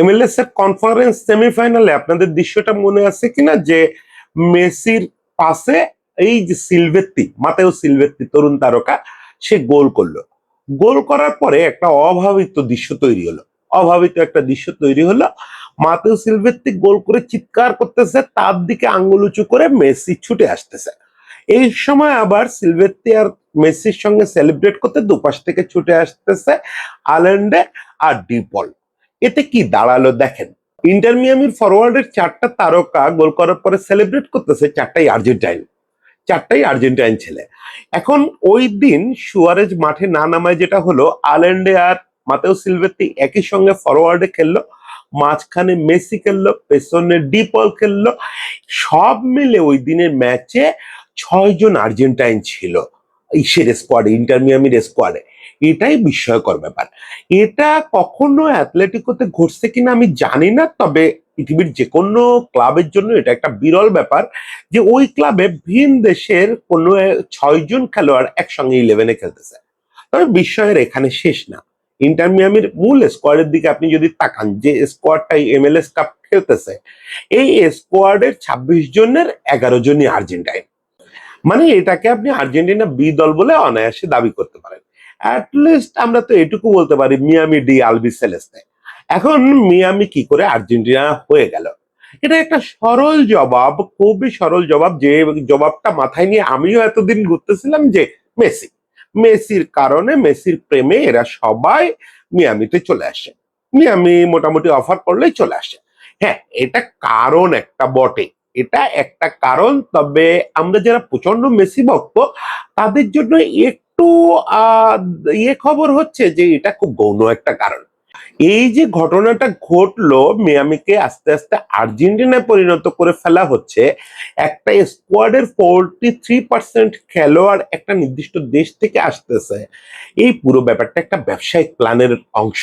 MLS এর conference সেমিফাইনালে আপনাদের দৃশ্যটা মনে আছে কিনা? যে মেসির পাশে এই যে সিলভেত্তি, মাতেও সিলভেত্তি তরুণ তারকা, সে গোল করল। গোল করার পরে একটা অভাবিত দৃশ্য তৈরি হলো। অভাবিত একটা দৃশ্য তৈরি হলো। মাতেও সিলভেত্তি গোল করে চিৎকার করতেছে, তার দিকে আঙ্গুল উঁচু করে মেসি ছুটে আসতেছে। এই সময় আবার সিলভেত্তি আর মেসির সঙ্গে সেলিব্রেট করতে দুপাশ থেকে ছুটে আসতেছে আলেন্ডে আর ডিপল। এতে কি দাঁড়াল দেখেন। ইন্টার মিয়ামির ফরওয়ার্ডের চারটা তারকা গোল করার পরে সেলিব্রেট করতেছে চারটাই আর্জেন্টাইন চারটাই আর্জেন্টাইন ছেলে। এখন ওই দিন সুয়ারেজ মাঠে না নামায় যেটা হলো, আলেন্ডে আর মাতেও সিলভেত্তি একই সঙ্গে ফরওয়ার্ডে খেললো, মাঝখানে মেসি খেললো, পেছনে ডিপল খেললো, সব মিলে ওই দিনের ম্যাচে ছয়জন আর্জেন্টাইন ছিল, ইসের স্কোয়াডে ইন্টার মিয়ামির স্কোয়াডে এটাই বিস্ময়কর ব্যাপার। এটা কখনো অ্যাথলেটিকোতে ঘটছে কিনা আমি জানি না, তবে পৃথিবীর যে কোনো ক্লাবের জন্য এটা একটা বিরল ব্যাপার যে ওই ক্লাবে ভিন দেশের কোনো ছয়জন খেলোয়াড় একসঙ্গে ইলেভেনে খেলতেছে। তবে বিস্ময়ের এখানে শেষ না। ইন্টার মিয়ামির মূল স্কোয়াডের দিকে আপনি যদি তাকান, যে স্কোয়াডটাই এমএলএস কাপ খেলতেছে, এই স্কোয়াডের ছাব্বিশ জনের এগারো জনই আর্জেন্টাইন। মানে এটাকে আপনি আর্জেন্টিনা বি দল বলে অনায়াসে দাবি করতে পারেন। অ্যাটলিস্ট আমরা তো এটুকু বলতে পারি মিয়ামি ডি আলবি সেলেস্তে। এখন মিয়ামি কি করে আর্জেন্টিনা হয়ে গেল? এটা একটা সরল জবাব, খুবই সরল জবাব, যে জবাবটা মাথায় নিয়ে আমিও এতদিন ঘুরতেছিলাম যে মেসি। মেসির কারণে, মেসির প্রেমে এরা সবাই মিয়ামিতে চলে আসে। মিয়ামি মোটামুটি অফার করলেই চলে আসে। হ্যাঁ এটা কারণ একটা বটে। এটা একটা কারণ, তবে আমরা যারা প্রচণ্ড মেসি ভক্ত, তাদের জন্য একটু ইয়ে খবর হচ্ছে যে এটা খুব গৌণ একটা কারণ। এই যে ঘটনাটা ঘটলো, মিয়ামিকে আস্তে আস্তে আর্জেন্টিনায় পরিণত করে ফেলা হচ্ছে, একটা স্কোয়াডের ফোরটি থ্রি পার্সেন্ট খেলোয়াড় একটা নির্দিষ্ট দেশ থেকে আসতেছে। এই পুরো ব্যাপারটা একটা ব্যবসায়িক প্ল্যানের অংশ।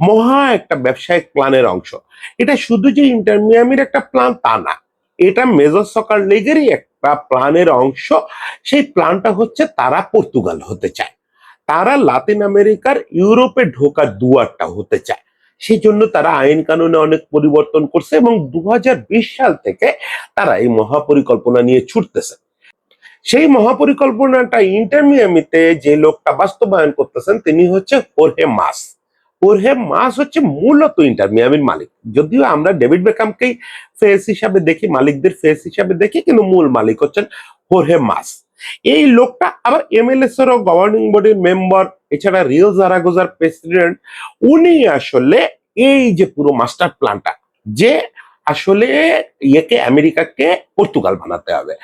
মহা একটা ব্যবসায়িক প্ল্যানের অংশ। এটা শুধু যে ইন্টার মিয়ামির একটা প্ল্যান তা না। এটা মেজর সকার লিগেরই একটা প্ল্যানের অংশ। সেই প্ল্যানটা হচ্ছে তারা পর্তুগাল হতে চায়। তারা লাতিন আমেরিকার ইউরোপে ঢোকার দুয়ারটা হতে চায়। সেই জন্য তারা আইন কানুনে অনেক পরিবর্তন করছে এবং দু হাজার বিশ সাল থেকে তারা এই মহাপরিকল্পনা নিয়ে ছুটতেছে। সেই মহাপরিকল্পনাটা ইন্টারমিয়ামিতে যে লোকটা বাস্তবায়ন করতেছেন, তিনি হচ্ছে হোরহে মাস। হোরহে মাস হচ্ছে মূলত ইন্টারমিয়ামির মালিক। যদিও আমরা ডেভিড বেকামকেই ফেস হিসাবে দেখি, মালিকদের ফেস হিসাবে দেখি, কিন্তু মূল মালিক হচ্ছেন হোরহে মাস। এই লোকটা আবার এমএলএস এরও গভর্নিং বডির মেম্বার এছাড়া রিও জারাগোজার প্রেসিডেন্ট উনি আসলে এই যে পুরো মাস্টার প্ল্যানটা যে আসলে ইয়েকে, আমেরিকাকে পর্তুগাল বানাতে হবে।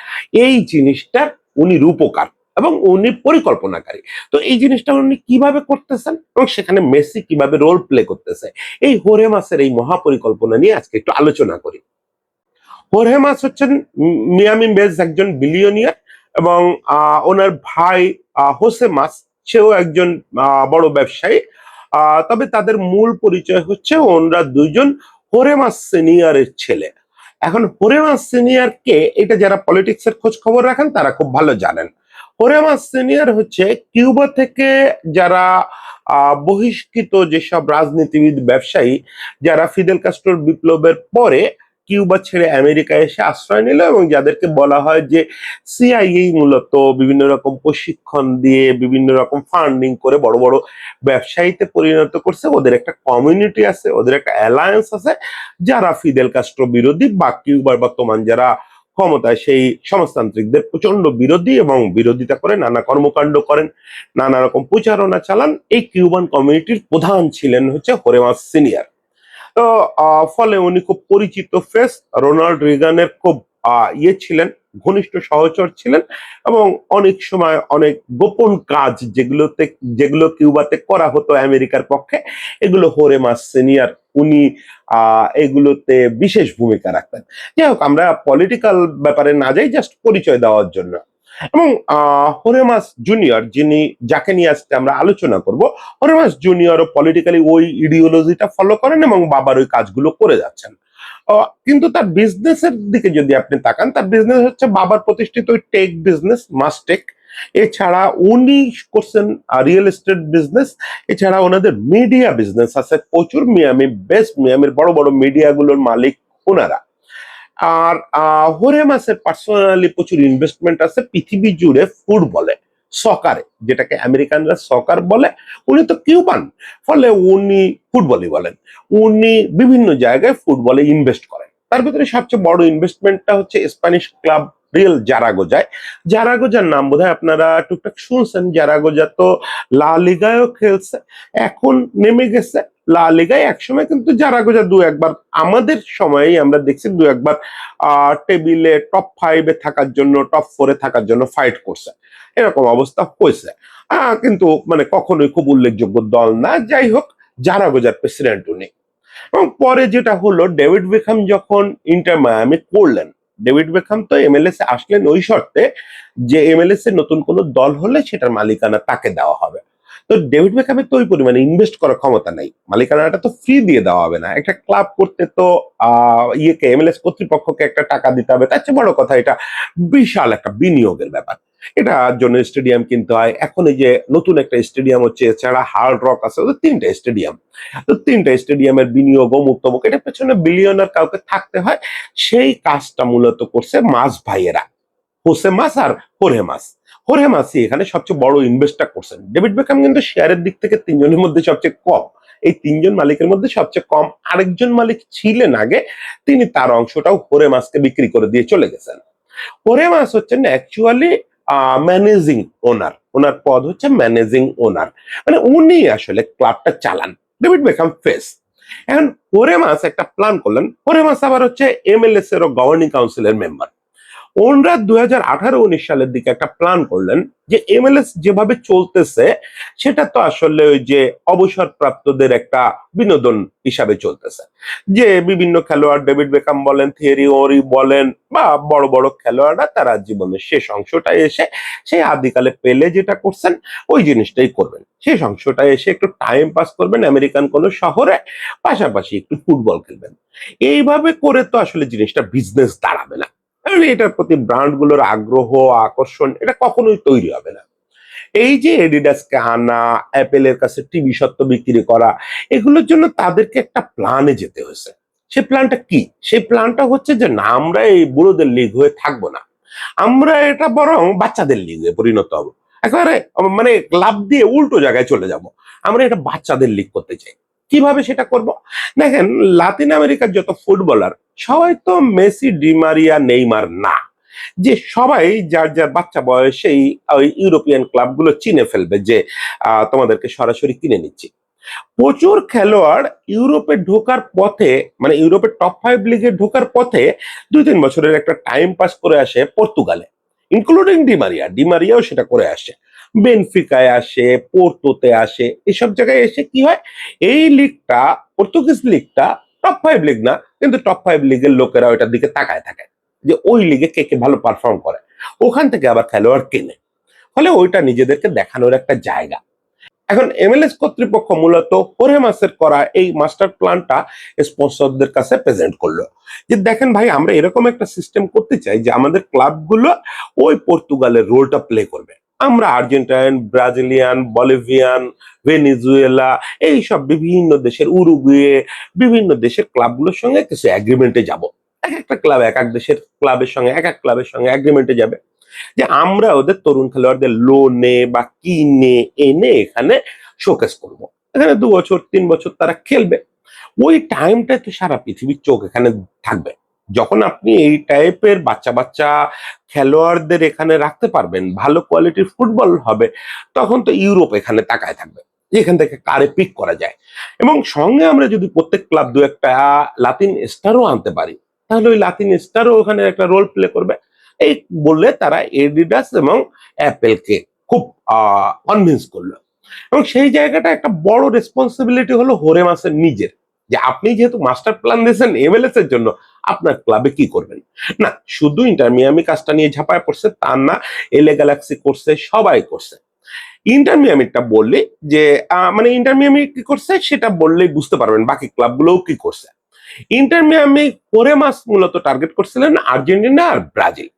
এই জিনিসটার উনি রূপকার। এবং উনি পরিকল্পনাকারী। তো এই জিনিসটা উনি কীভাবে করতেছেন এবং সেখানে মেসি কীভাবে রোল প্লে করতেছে? এই হোরে মাসের এই মহাপরিকল্পনা নিয়ে আজকে একটু আলোচনা করি। হোরে মাস হচ্ছেন মিয়ামি বেস একজন বিলিয়নিয়ার এবং ওনার ভাই হোসে মাস, সেও একজন বড় ব্যবসায়ী। তবে তাদের মূল পরিচয় হচ্ছে ওনারা দুইজন হোরেমাস সিনিয়রের ছেলে। এখন হোরেমাস সিনিয়র কে, এটা যারা পলিটিক্স এর খোঁজ খবর রাখেন, তারা খুব ভালো জানেন। হোরেমাস সিনিয়র হচ্ছে কিউবা থেকে যারা বহিষ্কৃত যেসব রাজনীতিবিদ ব্যবসায়ী, যারা ফিদেল কাস্ট্রোর বিপ্লবের পরে কিউবা ছেড়ে আমেরিকায় এসে আশ্রয় নিল এবং যাদেরকে বলা হয় যে সিআইএ মূলত বিভিন্ন রকম প্রশিক্ষণ দিয়ে বিভিন্ন রকম ফান্ডিং করে বড় বড় ব্যবসায়ীতে পরিণত করছে। ওদের একটা কমিউনিটি আছে, ওদের একটা অ্যালায়েন্স আছে, যারা ফিদেল কাস্ট্রো বিরোধী বা কিউবার বর্তমান যারা ক্ষমতায় সেই সমাজতান্ত্রিকদের প্রচণ্ড বিরোধী এবং বিরোধিতা করে নানা কর্মকাণ্ড করেন, নানা রকম প্রচারণা চালান। এই কিউবান কমিউনিটির প্রধান ছিলেন হচ্ছে হরেমাস সিনিয়র তো ফলে উনি খুব পরিচিত ফেস রোনাল্ড রিগানের খুব ইয়ে ছিলেন। ঘনিষ্ঠ সহচর ছিলেন এবং অনেক সময় অনেক গোপন কাজ যেগুলোতে, যেগুলো কিউবাতে করা হতো আমেরিকার পক্ষে, এগুলো হোরেমাস সিনিয়র, উনি এগুলোতে বিশেষ ভূমিকা রাখতেন। যাই হোক, আমরা পলিটিক্যাল ব্যাপারে না যাই জাস্ট পরিচয় দেওয়ার জন্য। এবং হোরেমাস জুনিয়র যিনি, যাকে নিয়ে আজকে আমরা আলোচনা করব, হোরেমাস জুনিয়রও পলিটিক্যালি ওই ইডিওলজিটা ফলো করেন এবং বাবার ওই কাজগুলো করে যাচ্ছেন। কিন্তু তার বিজনেসের দিকে যদি আপনি তাকান তার বিজনেস হচ্ছে বাবার প্রতিষ্ঠিত ওই টেক বিজনেস মাস্টেক এছাড়া উনি করছেন রিয়েল এস্টেট বিজনেস এছাড়া ওনাদের মিডিয়া বিজনেস আছে প্রচুর মিয়ামি বেস্ট মিয়ামির বড় বড় মিডিয়াগুলোর মালিক ওনারা। আর আহ, হরে মাসের পার্সোনালি প্রচুর ইনভেস্টমেন্ট আছে পৃথিবী জুড়ে ফুটবলে সকারে, যেটাকে আমেরিকানরা সকার বলে। উনি তো কিউবান, ফলে উনি ফুটবলই বলেন। উনি বিভিন্ন জায়গায় ফুটবলে ইনভেস্ট করেন। তার ভিতরে সবচেয়ে বড় ইনভেস্টমেন্টটা হচ্ছে স্প্যানিশ ক্লাব রিয়েল জারাগোজায়। জারাগোজার নাম বোধহয় আপনারা টুকটাক শুনছেন। জারাগোজা তো লা লিগায়ও খেলছে, এখন নেমে গেছে। লা লিগায় একসময় কিন্তু জারাগোজা দু একবার আমাদের সময়েই আমরা দেখছি দু একবার টেবিলে টপ ফাইভে থাকার জন্য টপ ফোরে থাকার জন্য ফাইট করছে। এরকম অবস্থা হয়েছে। কিন্তু মানে কখনোই খুব উল্লেখযোগ্য দল না। যাই হোক জারাগোজার প্রেসিডেন্ট উনি। এবং পরে যেটা হলো, ডেভিড বেখাম যখন ইন্টার মায়ামি করলেন, ডেভিড বেখাম তো এমএলএস আসলেন ওই শর্তে যে এমএলএস এর নতুন কোনো দল হলে সেটার মালিকানা তাকে দেওয়া হবে। তো ডেভিড বেখামের তো ওই পরিমাণে ইনভেস্ট করার ক্ষমতা নেই। মালিকানাটা তো ফ্রি দিয়ে দেওয়া হবে না। একটা ক্লাব করতে তো ইয়েকে এমএলএস কর্তৃপক্ষকে একটা টাকা দিতে হবে। তার চেয়ে বড় কথা এটা বিশাল একটা বিনিয়োগের ব্যাপার। এটা জন্য স্টেডিয়াম কিনতে হয়। এখন এই যে নতুন একটা স্টেডিয়াম হচ্ছে, এছাড়া হার্ড রক আছে, ওদের তিনটা স্টেডিয়াম তো তিনটা স্টেডিয়ামের বিনিয়োগ ও মুক্তমুখ এটার পেছনে বিলিয়নার কাউকে থাকতে হয়। সেই কাজটা মূলত করছে মাস ভাইয়েরা। হোসে মাস আর হোরে মাস। হোরে মাসি এখানে সবচেয়ে বড় ইনভেস্টটা করছেন। ডেভিড বেকাম কিন্তু শেয়ারের দিক থেকে তিনজনের মধ্যে সবচেয়ে কম। এই তিনজন মালিকের মধ্যে সবচেয়ে কম আরেকজন মালিক ছিলেন আগে, তিনি তার অংশটাও হোরে মাসকে বিক্রি করে দিয়ে চলে গেছেন। হোরে মাস হচ্ছেন অ্যাকচুয়ালি ম্যানেজিং ওনার ওনার পদ হচ্ছে ম্যানেজিং ওনার মানে উনি আসলে ক্লাবটা চালান। ডেভিড বেকাম ফেস এখন হোরে মাস একটা প্ল্যান করলেন। হোরে মাস আবার হচ্ছে এমএলএস এর গভর্নিং কাউন্সিলের মেম্বার ওনরা দুই হাজার আঠারো উনিশ সালের দিকে একটা প্ল্যান করলেন যে এমএলএস যেভাবে চলতেছে, সেটা তো আসলে ওই যে অবসরপ্রাপ্তদের একটা বিনোদন হিসাবে চলতেছে। যে বিভিন্ন খেলোয়াড় ডেভিড বেকাম বলেন, থিয়েরি ওরি বলেন, বা বড় বড় খেলোয়াড়রা, তারা জীবনের শেষ অংশটায় এসে সেই আদিকালে পেলে যেটা করছেন, ওই জিনিসটাই করবেন। শেষ অংশটায় এসে একটু টাইম পাস করবেন আমেরিকান কোনো শহরে, পাশাপাশি একটু ফুটবল খেলবেন। এইভাবে করে তো আসলে জিনিসটা বিজনেস দাঁড়াবে না। কারণ এটার প্রতি ব্র্যান্ডগুলোর আগ্রহ, আকর্ষণ, এটা কখনোই তৈরি হবে না। এই যে এডিডাসকে আনা অ্যাপেলের কাছে টিভি সত্ত্ব বিক্রি করা, এগুলোর জন্য তাদেরকে একটা প্ল্যানে যেতে হয়েছে। সেই প্ল্যানটা কি? সেই প্ল্যানটা হচ্ছে যে না, আমরা এই বুড়োদের লিগ হয়ে থাকব না। আমরা এটা বরং বাচ্চাদের লিগে পরিণত হব। একেবারে মানে লাভ দিয়ে উল্টো জায়গায় চলে যাব। আমরা এটা বাচ্চাদের লিগ করতে চাই। কীভাবে সেটা করব? দেখেন লাতিন আমেরিকার যত ফুটবলার সবাই তো মেসি ডিমারিয়া নেইমার না। যে সবাই যার যার বাচ্চা বয়সেই ওই ইউরোপিয়ান ক্লাবগুলো চিনে ফেলবে যে তোমাদেরকে সরাসরি কিনে নিচ্ছি। প্রচুর খেলোয়াড় ইউরোপে ঢোকার পথে মানে ইউরোপের টপ ফাইভ লিগে ঢোকার পথে দুই তিন বছরের একটা টাইম পাস করে আসে পর্তুগালে ইনক্লুডিং ডিমারিয়া ডিমারিয়াও সেটা করে আসে। বেনফিকায় আসে পোর্তোতে আসে, এসব জায়গায় এসে কি হয়? এই লিগটা পর্তুগিজ লিগটা টপ ফাইভ লিগ না, কিন্তু টপ ফাইভ লিগের লোকেরা ওইটার দিকে তাকায় থাকে যে ওই লিগে কে কে ভালো পারফর্ম করে। ওখান থেকে আবার খেলোয়াড় কেনে। ফলে ওইটা নিজেদেরকে দেখানোর একটা জায়গা। এখন এমএলএস কর্তৃপক্ষ মূলত হোরে মাসের করা এই মাস্টার প্ল্যানটা স্পন্সরদের কাছে প্রেজেন্ট করল। যে দেখেন ভাই, আমরা এরকম একটা সিস্টেম করতে চাই যে আমাদের ক্লাবগুলো ওই পর্তুগালের রোলটা প্লে করবে। আমরা আর্জেন্টাইন, ব্রাজিলিয়ান, বলিভিয়ান, ভেনিজুয়েলা এই সব বিভিন্ন দেশের উরুগুয়ে, বিভিন্ন দেশের ক্লাবগুলোর সঙ্গে কিছু অ্যাগ্রিমেন্টে যাব। এক একটা ক্লাব, এক এক দেশের ক্লাবের সঙ্গে, এক এক ক্লাবের সঙ্গে এগ্রিমেন্টে যাবে। যে আমরা ওদের তরুণ খেলোয়াড়দের লোনে বা কিনে এনে এখানে শোকেস করব। এখানে দু বছর, তিন বছর তারা খেলবে। ওই টাইমটায় তো সারা পৃথিবীর চোখ এখানে থাকবে। যখন আপনি এই টাইপের বাচ্চা বাচ্চা খেলোয়াড়দের এখানে রাখতে পারবেন, ভালো কোয়ালিটির ফুটবল হবে, তখন তো ইউরোপ এখানে তাকায় থাকবে। এখান থেকে কারে পিক করা যায়। এবং সঙ্গে আমরা যদি প্রত্যেক ক্লাব দু একটা লাতিন স্টারও আনতে পারি, তাহলে ওই লাতিন স্টারও ওখানে একটা রোল প্লে করবে। এই বললে তারা এডিডাস এবং অ্যাপেলকে খুব কনভিন্স করল। এবং সেই জায়গাটা একটা বড় রেসপন্সিবিলিটি হলো হোরে মাসের নিজের। যে আপনি যেহেতু মাস্টার প্ল্যান দিয়েছেন এমএলএস এর জন্য, আপনার ক্লাবে কি করবেন? না, শুধু ইন্টার মিয়ামি কাজটা নিয়ে ঝাঁপায় পড়ছে, তা না এলে গ্যালাক্সি করছে, সবাই করছে। ইন্টার মিয়ামিটা বললে যে মানে ইন্টার মিয়ামি কি করছে, সেটা বললেই বুঝতে পারবেন বাকি ক্লাবগুলোও কি করছে। ইন্টার মিয়ামি কোরে মাস মূলত টার্গেট করছিলেন আর্জেন্টিনা আর ব্রাজিল।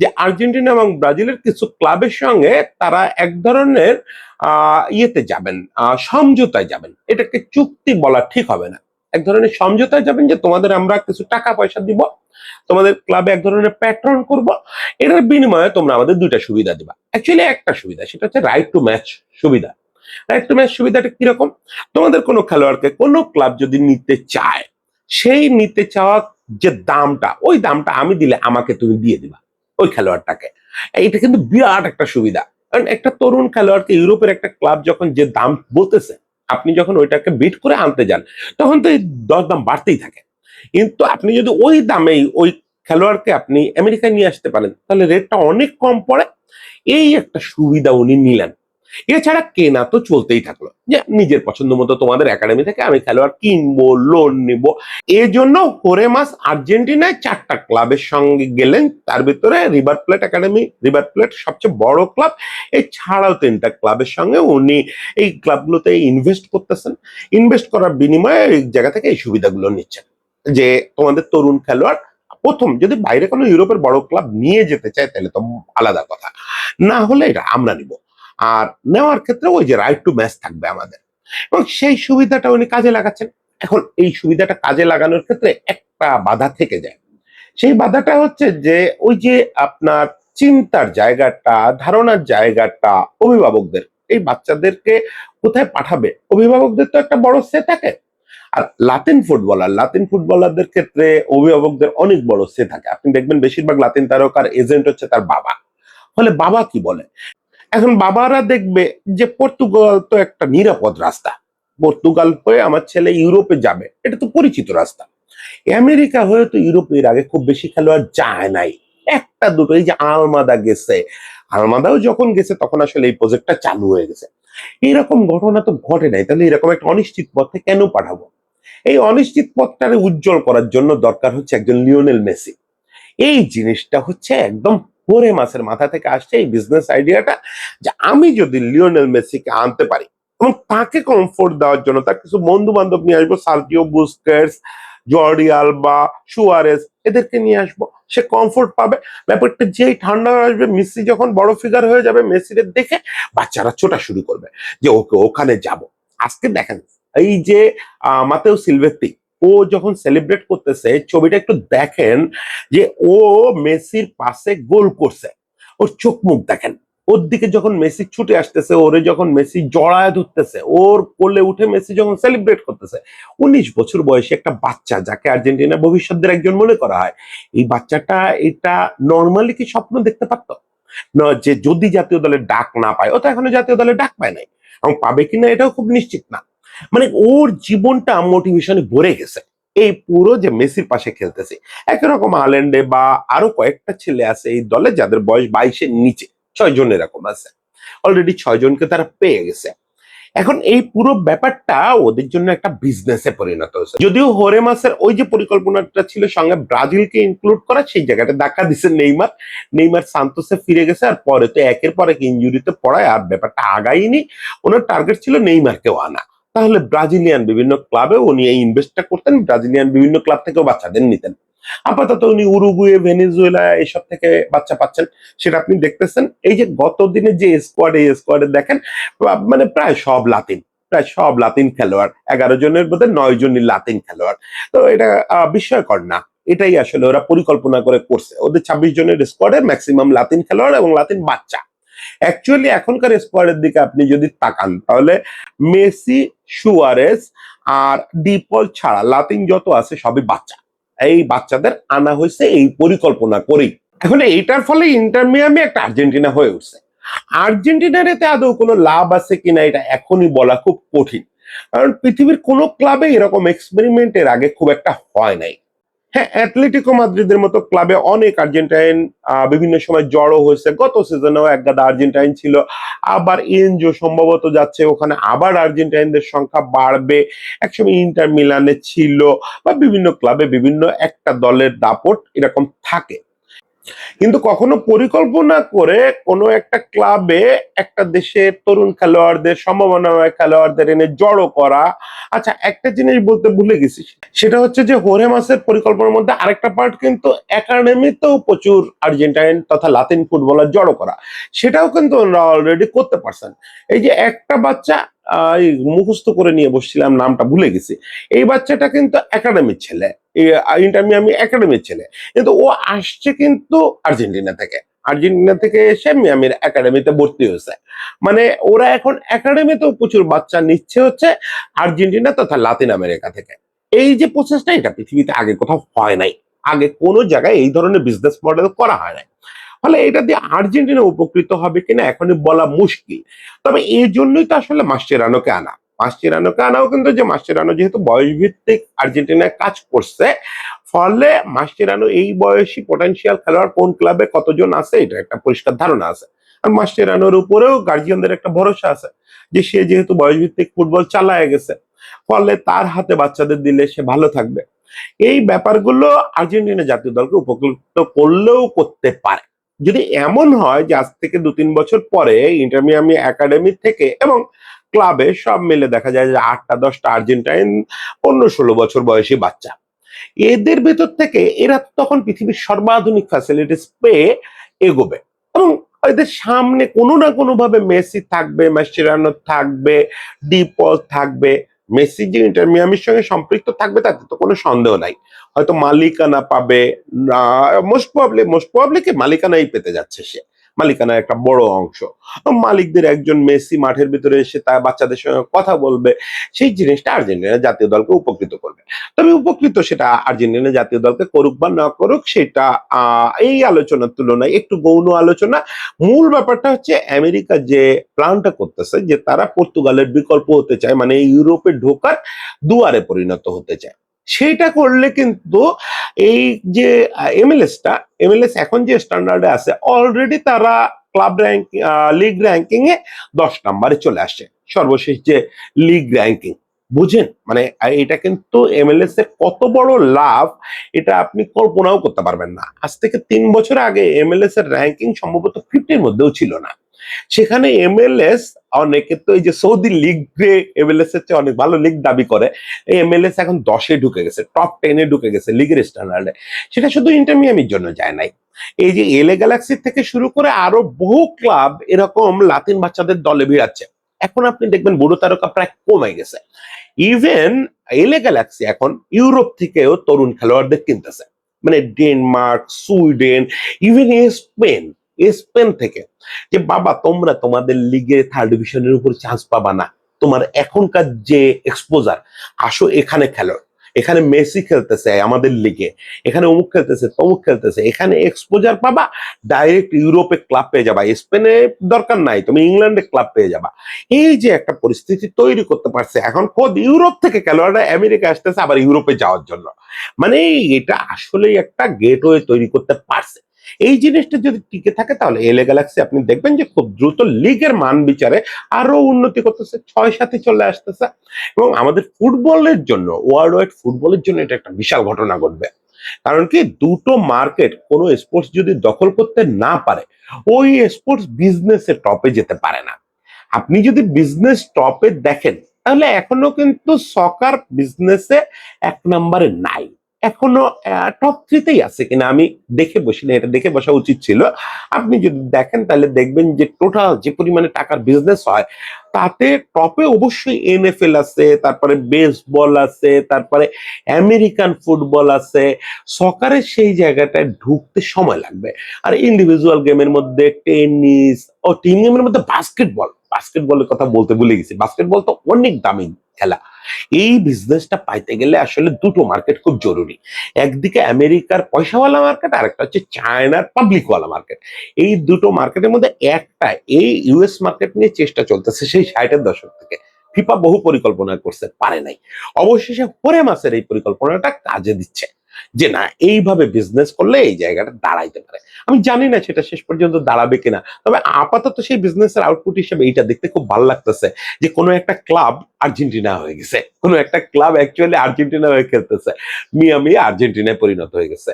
যে আর্জেন্টিনা এবং ব্রাজিলের কিছু ক্লাবের সঙ্গে তারা এক ধরনের ইয়েতে যাবেন সমঝোতায় যাবেন। এটাকে চুক্তি বলা ঠিক হবে না। এক ধরনের সমঝোতায় যাবেন যে তোমাদের আমরা কিছু টাকা পয়সা দিব, তোমাদের ক্লাবে এক ধরনের প্যাটার্ন করব। এটার বিনিময়ে তোমরা আমাদের দুইটা সুবিধা দিবা। অ্যাকচুয়ালি একটা সুবিধা, সেটা হচ্ছে রাইট টু ম্যাচ সুবিধা। রাইট টু ম্যাচ সুবিধাটা কীরকম? তোমাদের কোনো খেলোয়াড়কে কোনো ক্লাব যদি নিতে চায়, সেই নিতে চাওয়া যে দামটা, ওই দামটা আমি দিলে আমাকে তুমি দিয়ে দিবা ওই খেলোয়াড়টাকে। এইটা কিন্তু বিরাট একটা সুবিধা। কারণ একটা তরুণ খেলোয়াড়কে ইউরোপের একটা ক্লাব যখন যে দাম বলতেছে আপনি যখন ওইটাকে বিট করে আনতে যান, তখন তো এই দর দাম বাড়তেই থাকে। কিন্তু আপনি যদি ওই দামেই ওই খেলোয়াড়কে আপনি আমেরিকায় নিয়ে আসতে পারেন, তাহলে রেটটা অনেক কম পড়ে। এই একটা সুবিধা উনি নিলেন। এছাড়া কেনা তো চলতেই থাকল। যে নিজের পছন্দ মতো তোমাদের একাডেমি থেকে আমি খেলোয়াড় কিনবো লোন নিব। এই জন্য হোরেমাস আর্জেন্টিনায় চারটা ক্লাবের সঙ্গে গেলেন। তার ভিতরে River Plate academy River Plate সবচেয়ে বড় ক্লাব এছাড়াও তিনটা ক্লাবের সঙ্গে উনি এই ক্লাবগুলোতে ইনভেস্ট করতেছেন। ইনভেস্ট করার বিনিময়ে এই জায়গা থেকে এই সুবিধাগুলো নিচ্ছেন। যে তোমাদের তরুণ খেলোয়াড়, প্রথম যদি বাইরে কোনো ইউরোপের বড় ক্লাব নিয়ে যেতে চায়, তাহলে তো আলাদা কথা। না হলে এটা আমরা নিব। আর নেওয়ার ক্ষেত্রে ওই যে রাইট টু ম্যাচ থাকবে আমাদের। এবং সেই সুবিধাটা উনি কাজে লাগাচ্ছেন। এখন এই সুবিধাটা কাজে লাগানোর ক্ষেত্রে একটা বাধা থেকে যায়। সেই বাধাটা হচ্ছে যে ওই যে আপনার চিন্তার জায়গাটা, ধারণার জায়গাটা অভিভাবকদের, এই বাচ্চাদেরকে কোথায় পাঠাবে? অভিভাবকদের তো একটা বড় সে থাকে। আর লাতিন ফুটবলার লাতিন ফুটবলারদের ক্ষেত্রে অভিভাবকদের অনেক বড় সে থাকে। আপনি দেখবেন বেশিরভাগ লাতিন তারকার এজেন্ট হচ্ছে তার বাবা। ফলে বাবা কি বলে? এখন বাবারা দেখবে যে পর্তুগাল তো একটা নিরাপদ রাস্তা। পর্তুগাল হয়ে আমার ছেলে ইউরোপে যাবে, এটা তো পরিচিত রাস্তা। আমেরিকা হয়ে তো ইউরোপে এর আগে খুব বেশি খেলোয়াড় যায় নাই। একটা দুটো, এই যে আলমাদা গেছে। আলমাদাও যখন গেছে, তখন আসলে এই প্রজেক্টটা চালু হয়ে গেছে। এরকম ঘটনা তো ঘটে নাই, তাহলে এরকম একটা অনিশ্চিত পথে কেন পাঠাবো? এই অনিশ্চিত পথটারে উজ্জ্বল করার জন্য দরকার হচ্ছে একজন লিওনেল মেসি। এই জিনিসটা হচ্ছে একদম পরে মাসের মাথা থেকে আসছে এই বিজনেস আইডিয়াটা যে আমি যদি লিওনেল মেসিকে আনতে পারি এবং তাকে কমফোর্ট দেওয়ার জন্য তার কিছু বন্ধু বান্ধব নিয়ে আসব Sergio Busquets, Jordi Alba Suarez এদেরকে নিয়ে আসব। সে কমফোর্ট পাবে। ব্যাপারটা যেই ঠান্ডা আসবে, মেসি যখন বড় ফিগার হয়ে যাবে মেসিরে দেখে বাচ্চারা ছোটা শুরু করবে যে ওকে ওখানে যাব। আজকে দেখেন, এই যে মাতেও সিলভেত্তি ও যখন সেলিব্রেট করতেছে, ছবিটা একটু দেখেন যে ও মেসির পাশে গোল করছে। ওর চোখ মুখ দেখেন। ওর দিকে যখন মেসি ছুটে আসতেছে, ওরে যখন মেসি জড়ায় ধরতেছে, ওর কোলে উঠে মেসি যখন সেলিব্রেট করতেছে, উনিশ বছর বয়সী একটা বাচ্চা যাকে আর্জেন্টিনা ভবিষ্যতের একজন মনে করা হয়। এই বাচ্চাটা এটা নর্মালি কি স্বপ্ন দেখতে পারতো? না, যে যদি জাতীয় দলের ডাক না পায়, ও তো এখনও জাতীয় দলের ডাক পায় নাই। এবং পাবে কিনা এটাও খুব নিশ্চিত না। মানে ওর জীবনটা মোটিভেশনে ভরে গেছে। এই পুরো যে মেসির পাশে খেলতেছে, একই রকম আলেন্ডে বা আরও কয়েকটা ছেলে আছে এই দলে যাদের বয়স বাইশের নিচে, ছয় জন এরকম আছে। অলরেডি ছয় জনকে তারা পেয়ে গেছে। এখন এই পুরো ব্যাপারটা ওদের জন্য একটা বিজনেসে পরিণত হয়েছে। যদিও হোরে মাসের ওই যে পরিকল্পনাটা ছিল সঙ্গে ব্রাজিলকে ইনক্লুড করা, সেই জায়গাটা ধাক্কা দিচ্ছে নেইমার। নেইমার সান্তোসে ফিরে গেছে আর পরে তো একের পর এক ইঞ্জুরিতে পড়ায় আর ব্যাপারটা আগাইনি ওনার টার্গেট ছিল নেইমারকেও আনা। তাহলে ব্রাজিলিয়ান বিভিন্ন ক্লাবে উনি এই ইনভেস্টটা করতেন, ব্রাজিলিয়ান বিভিন্ন ক্লাব থেকেও বাচ্চাদের নিতেন। আপাতত উনি উরুগুয়ে, ভেনেজুয়েলা এসব থেকে বাচ্চা পাচ্ছেন, সেটা আপনি দেখতেছেন। এই যে গত দিনে যে স্কোয়াড এই স্কোয়াডে দেখেন মানে প্রায় সব লাতিন, প্রায় সব লাতিন খেলোয়াড়, এগারো জনের মধ্যে নয় জনই লাতিন খেলোয়াড়। তো এটা বিস্ময়কর না। এটাই আসলে ওরা পরিকল্পনা করে করছে। ওদের ছাব্বিশ জনের স্কোয়াডে ম্যাক্সিমাম লাতিন খেলোয়াড় এবং লাতিন বাচ্চা। অ্যাকচুয়ালি এখনকার স্কোয়াডের দিকে আপনি যদি তাকান, তাহলে মেসি সুয়ারেস আর ডিপল ছাড়া লাতিন যত আছে সবই বাচ্চা। এই বাচ্চাদের আনা হয়েছে এই পরিকল্পনা করেই। এখন এইটার ফলে ইন্টার মিয়ামি একটা আর্জেন্টিনা হয়ে উঠছে। আর্জেন্টিনার এতে আদৌ কোনো লাভ আছে কিনা এটা এখনই বলা খুব কঠিন। কারণ পৃথিবীর কোনো ক্লাবে এরকম এক্সপেরিমেন্টের আগে খুব একটা হয় নাই। হ্যাঁ অ্যাথলেটিকো মাদ্রিদের মতো ক্লাবে অনেক আর্জেন্টাইন বিভিন্ন সময় জড়ো হয়েছে। গত সিজনেও এক গাদা আর্জেন্টাইন ছিল। আবার এনজো সম্ভবত যাচ্ছে, ওখানে আবার আর্জেন্টাইনদের সংখ্যা বাড়বে। একসময় ইন্টার মিলানে ছিল বা বিভিন্ন ক্লাবে বিভিন্ন একটা দলের দাপট এরকম থাকে। কিন্তু কখনো পরিকল্পনা করে কোনো একটা ক্লাবে একটা দেশের তরুণ খেলোয়াড়দের সম্ভাবনাময় খেলোয়াড়দের এনে জড়ো করা। আচ্ছা একটা জিনিস বলতে ভুলে গেছি। সেটা হচ্ছে যে হোরে মাসের পরিকল্পনার মধ্যে আরেকটা পার্ট কিন্তু একাডেমিতেও প্রচুর আর্জেন্টাইন তথা লাতিন ফুটবলার জড়ো করা। সেটাও কিন্তু ওনারা অলরেডি করতে পারছেন। এই যে একটা বাচ্চা মুখস্থ করে নিয়ে বসছিলাম, নামটা ভুলে গেছি। এই বাচ্চাটা কিন্তু একাডেমির ছেলে। ইন্টার মিয়ামি একাডেমির ছেলে। কিন্তু ও আসছে কিন্তু আর্জেন্টিনা থেকে। আর্জেন্টিনা থেকে এসে মিয়ামির একাডেমিতে ভর্তি হয়েছে। মানে ওরা এখন একাডেমিতেও প্রচুর বাচ্চা নিচ্ছে হচ্ছে আর্জেন্টিনা তথা লাতিন আমেরিকা থেকে। এই যে প্রসেসটা এটা পৃথিবীতে আগে কোথাও হয় নাই। আগে কোনো জায়গায় এই ধরনের বিজনেস মডেল করা হয় নাই। ফলে এটা দিয়ে আর্জেন্টিনা উপকৃত হবে কিনা এখনই বলা মুশকিল। তবে এই জন্যই তো আসলে মাস্টেরানোকে আনা। মাস্টেরানোকে আনাও কিন্তু যে মাস্টেরানো যেহেতু বয়স ভিত্তিক আর্জেন্টিনায় কাজ করছে, ফলে মাস্টেরানো এই বয়সী পটেনশিয়াল খেলোয়াড় কোন ক্লাবে কতজন আছে, এটা একটা পরিষ্কার ধারণা আছে। আর মাস্টেরানোর উপরেও গার্জিয়ানদের একটা ভরসা আছে যে সে যেহেতু বয়স ভিত্তিক ফুটবল চালায় গেছে, ফলে তার হাতে বাচ্চাদের দিলে সে ভালো থাকবে। এই ব্যাপারগুলো আর্জেন্টিনা জাতীয় দলকে উপকৃত করলেও করতে পারে। যদি এমন হয় যে আজ থেকে দু তিন বছর পরে ইন্টারমিয়ামি একাডেমি থেকে এবং ক্লাবে সব মিলে দেখা যায় যে আটটা, দশটা আর্জেন্টাইন পনেরো ষোলো বছর বয়সী বাচ্চা। এদের ভেতর থেকে এরা তখন পৃথিবীর সর্বাধুনিক ফ্যাসিলিটিস পেয়ে এগোবে এবং এদের সামনে কোনো না কোনো ভাবে মেসি থাকবে মাস্টেরানো থাকবে, ডিপল থাকবে, মেসি যে ইন্টার মিয়ামির সঙ্গে সম্পৃক্ত থাকবে তাতে তো কোনো সন্দেহ নাই। হয়তো মালিকানা পাবে মোস্ট প্রবলি মোস্ট প্রবলি কি মালিকানাই পেতে যাচ্ছে সে। মালিকানার একটা বড় অংশ। মালিকদের একজন মেসি মাঠের ভিতরে এসে তার বাচ্চাদের সঙ্গে কথা বলবে, সেই জিনিসটা আর্জেন্টিনা জাতীয় দলকে উপকৃত করবে। তবে উপকৃত সেটা আর্জেন্টিনা জাতীয় দলকে করুক বা না করুক, সেটা এই আলোচনার তুলনায় একটু গৌণ আলোচনা। মূল ব্যাপারটা হচ্ছে আমেরিকা যে প্ল্যানটা করতেছে, যে তারা পর্তুগালের বিকল্প হতে চায় মানে ইউরোপে ঢোকার দুয়ারে পরিণত হতে চায়। সেটা করলে কিন্তু এই যে এমএলএসটা এমএলএস এখন যে স্ট্যান্ডার্ডে আছে অলরেডি তারা ক্লাব র্যাঙ্কিং লিগ র্যাঙ্কিং এ দশ নম্বরে চলে আসে সর্বশেষ যে লিগ র্যাঙ্কিং বুঝেন? মানে এটা কিন্তু এমএলএস এর কত বড় লাভ, এটা আপনি কল্পনাও করতে পারবেন না। আজ থেকে তিন বছর আগে এমএলএস এর র্যাঙ্কিং সম্ভবত ফিফটির মধ্যেও ছিল না। সেখানে এমএলএস অনেকে তো এই যে সৌদি লিগ এমএলএস এর চেয়ে অনেক ভালো লিগ দাবি করে, এই এমএলএস এখন দশে ঢুকে গেছে টপ টেনে ঢুকে গেছে লিগের স্ট্যান্ডার্ডে সেটা শুধু ইন্টারমিয়ামির জন্য যায় নাই। এই যে এলে গ্যালাক্সি থেকে শুরু করে আরও বহু ক্লাব এরকম লাতিন বাচ্চাদের দলে ভিড়াচ্ছে এখন আপনি দেখবেন বুড়ো তারকা প্রায় কমে গেছে। ইভেন এলে গ্যালাক্সি এখন ইউরোপ থেকেও তরুণ খেলোয়াড়দের কিনতেছে। মানে Denmark, Sweden even Spain Spain থেকে যে, বাবা, তোমরা তোমাদের লিগে থার্ড ডিভিশনের উপর চান্স পাবা না। তোমার এখনকার যে এক্সপোজার আসো এখানে খেলো। এখানে মেসি খেলতেছে আমাদের লিগে। এখানে অমুক খেলতেছে, তমুক খেলতেছে। এখানে এক্সপোজার পাবা ডাইরেক্ট ইউরোপে ক্লাব পেয়ে যাবা। স্পেনে দরকার নাই, তুমি ইংল্যান্ডে ক্লাব পেয়ে যাবা। এই যে একটা পরিস্থিতি তৈরি করতে পারছে। এখন খোদ ইউরোপ থেকে খেলোয়াড়রা আমেরিকা আসতেছে আবার ইউরোপে যাওয়ার জন্য। মানে এটা আসলেই একটা গেটওয়ে তৈরি করতে পারছে। এই জিনিসটা যদি টিকে থাকে তাহলে এলে গ্যালাক্সি আপনি দেখবেন যে খুব দ্রুত লিগের মান বিচারে আরও উন্নতি করতেছে, ছয় সাথে চলে আসতেছে। এবং আমাদের ফুটবলের জন্য ওয়ার্ল্ড ওয়াইড ফুটবলের জন্য এটা একটা বিশাল ঘটনা ঘটবে। কারণ কি? দুটো মার্কেট কোনো স্পোর্টস যদি দখল করতে না পারে, ওই স্পোর্টস বিজনেসের টপে যেতে পারে না। আপনি যদি বিজনেস টপে দেখেন, তাহলে এখনও কিন্তু সকার বিজনেসে এক নম্বরে নাই। এখনও টপ থ্রিতেই আছে কিনা আমি দেখে বসি না, এটা দেখে বসা উচিত ছিল। আপনি যদি দেখেন তাহলে দেখবেন যে টোটাল যে পরিমাণে টাকার বিজনেস হয়, তাতে টপে অবশ্যই এনএফএল আছে, তারপরে বেসবল আছে, তারপরে আমেরিকান ফুটবল আছে। সকারের সেই জায়গাটায় ঢুকতে সময় লাগবে। আর ইন্ডিভিজুয়াল গেমের মধ্যে টেনিস ও টিম গেমের মধ্যে বাস্কেটবল বাস্কেটবলের কথা বলতে ভুলে গেছি। বাস্কেটবল তো অনেক দামি খেলা। এই বিজনেসটা পাইতে গেলে আসলে দুটো মার্কেট খুব জরুরি। একদিকে আমেরিকার পয়সাওয়ালা মার্কেট আর একটা হচ্ছে চায়নার পাবলিকওয়ালা মার্কেট এই দুটো মার্কেটের মধ্যে একটা এই ইউএস মার্কেট নিয়ে চেষ্টা চলতেছে সেই ষাটের দশক থেকে। ফিফা বহু পরিকল্পনা করছে, পারে নাই। অবশেষে পরে মাসের এই পরিকল্পনাটা কাজে দিচ্ছে। যে না, এইভাবে বিজনেস করলে এই জায়গাটা দাঁড়াইতে পারে। আমি জানি না সেটা শেষ পর্যন্ত দাঁড়াবে কিনা, তবে আপাতত সেই বিজনেসের আউটপুট হিসেবে এইটা দেখতে খুব ভালো লাগতেছে যে কোনো একটা ক্লাব আর্জেন্টিনা হয়ে গেছে। কোনো একটা ক্লাব অ্যাকচুয়ালি আর্জেন্টিনা হয়ে খেলতেছে। মিয়ামি আর্জেন্টিনায় পরিণত হয়ে গেছে।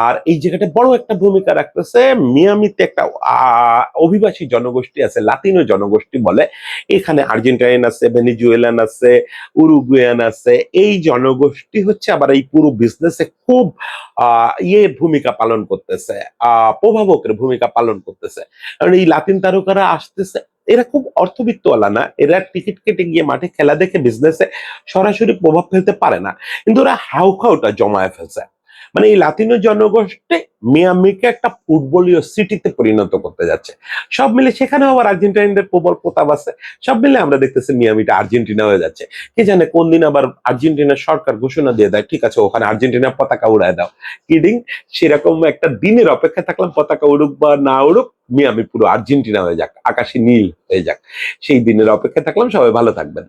আর এই জায়গাটা বড় একটা ভূমিকা রাখতেছে, মিয়ামিতে একটা অভিবাসী জনগোষ্ঠী আছে, লাতিনো জনগোষ্ঠী বলে। এখানে আর্জেন্টাইন আছে, ভেনিজুয়েলান আছে উরুগুয়ান আছে। এই জনগোষ্ঠী হচ্ছে আবার এই পুরো বিজনেসে খুব ইয়ে ভূমিকা পালন করতেছে প্রভাবকের ভূমিকা পালন করতেছে। কারণ এই লাতিন তারকারা আসতেছে, এরা খুব অর্থবিত্তওয়ালা না, এরা টিকিট কেটে গিয়ে মাঠে খেলা দেখে বিজনেসে সরাসরি প্রভাব ফেলতে পারে না। কিন্তু ওরা হাউখাউটা জমায়ে ফেলছে। মানে এই লাতিনো জনগোষ্ঠী মিয়ামিকে একটা ফুটবলীয় সিটিতে পরিণত করতে যাচ্ছে। সব মিলে সেখানে আবার আর্জেন্টাইনদের প্রবল প্রতাপ আছে। সব মিলে আমরা দেখতেছি মিয়ামিটা আর্জেন্টিনা হয়ে যাচ্ছে। কে জানে কোন দিন আবার আর্জেন্টিনার সরকার ঘোষণা দিয়ে দেয়, ঠিক আছে, ওখানে আর্জেন্টিনার পতাকা উড়ায় দাও। কিডিং সেরকম একটা দিনের অপেক্ষা থাকলাম, পতাকা উড়ুক বা না উড়ুক মিয়ামি পুরো আর্জেন্টিনা হয়ে যাক আকাশে নীল হয়ে যাক। সেই দিনের অপেক্ষা থাকলাম, সবাই ভালো থাকবেন।